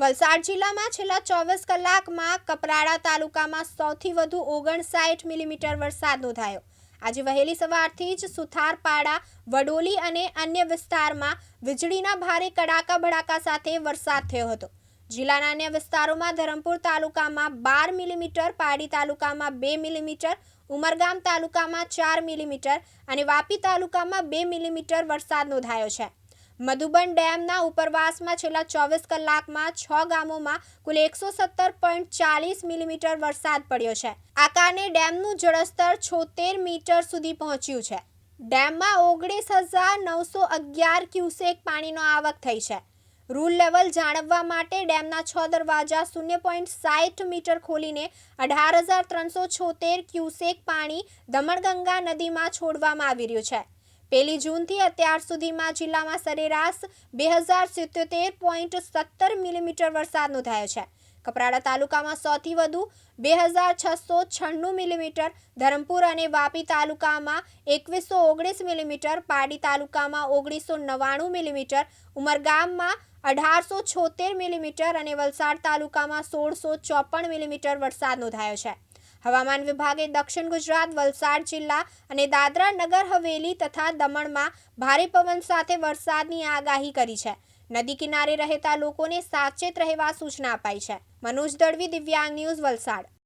વલસાડ જિલ્લામાં છેલ્લા ચોવીસ કલાકમાં કપરાડા તાલુકામાં સૌથી વધુ ઓગણસાઠ મિલીમીટર વરસાદ નોંધાયો. આજે વહેલી સવારથી જ સુથારપાડા, વડોલી અને અન્ય વિસ્તારમાં વીજળીના ભારે કડાકા ભડાકા સાથે વરસાદ થયો હતો. જિલ્લાના અન્ય વિસ્તારોમાં ધરમપુર તાલુકામાં બાર મિલીમીટર પાડી તાલુકામાં બે મિલીમીટર, ઉમરગામ તાલુકામાં ચાર મિલીમીટર અને વાપી તાલુકામાં બે મિલીમીટર વરસાદ નોંધાયો છે. મધુબન ડેમના ઉપરવાસમાં છેલ્લા ચોવીસ કલાકમાં છ ગામોમાં કુલ એકસો સત્તર પોઈન્ટ ચાલીસ મિલીમીટર વરસાદ પડ્યો છે. આ કારણે ડેમનું જળસ્તર છોતેર મીટર સુધી પહોંચ્યું છે. ડેમમાં ઓગણીસ હજાર નવસો અગિયાર ક્યુસેક પાણીનો આવક થઈ છે. રૂલ લેવલ જાળવવા માટે ડેમના છ દરવાજા શૂન્ય પોઈન્ટ સાઠ મીટર ખોલીને અઢાર હજાર ત્રણસો છોતેર ક્યુસેક પાણી દમણગંગા નદીમાં છોડવામાં આવી રહ્યું છે. પહેલી જૂનથી અત્યાર સુધીમાં જિલ્લામાં સરેરાશ બે હજાર સિત્યોતેર પોઈન્ટ સત્તર મિલીમીટર વરસાદ નોંધાયો છે. કપરાડા તાલુકામાં સૌથી વધુ બે હજાર છસો છન્નું મિલીમીટર, ધરમપુર અને વાપી તાલુકામાં એકવીસો ઓગણીસ મિલીમીટર પાડી તાલુકામાં ઓગણીસો નવ્વાણું મિલીમીટર, ઉમરગામમાં અઢારસો છોતેર મિલીમીટર અને વલસાડ તાલુકામાં સોળસો ચોપન મિલીમીટર વરસાદ નોંધાયો છે. હવામાન વિભાગે દક્ષિણ ગુજરાત, વલસાડ જિલ્લા અને દાદરા નગર, હવેલી તથા દમણમાં ભારે પવન સાથે વરસાદની આગાહી કરી છે. નદી કિનારે રહેતા લોકોને સાવચેત રહેવા સૂચના અપાઈ છે. મનોજ દળવી દિવ્યાંગ ન્યૂઝ, વલસાડ.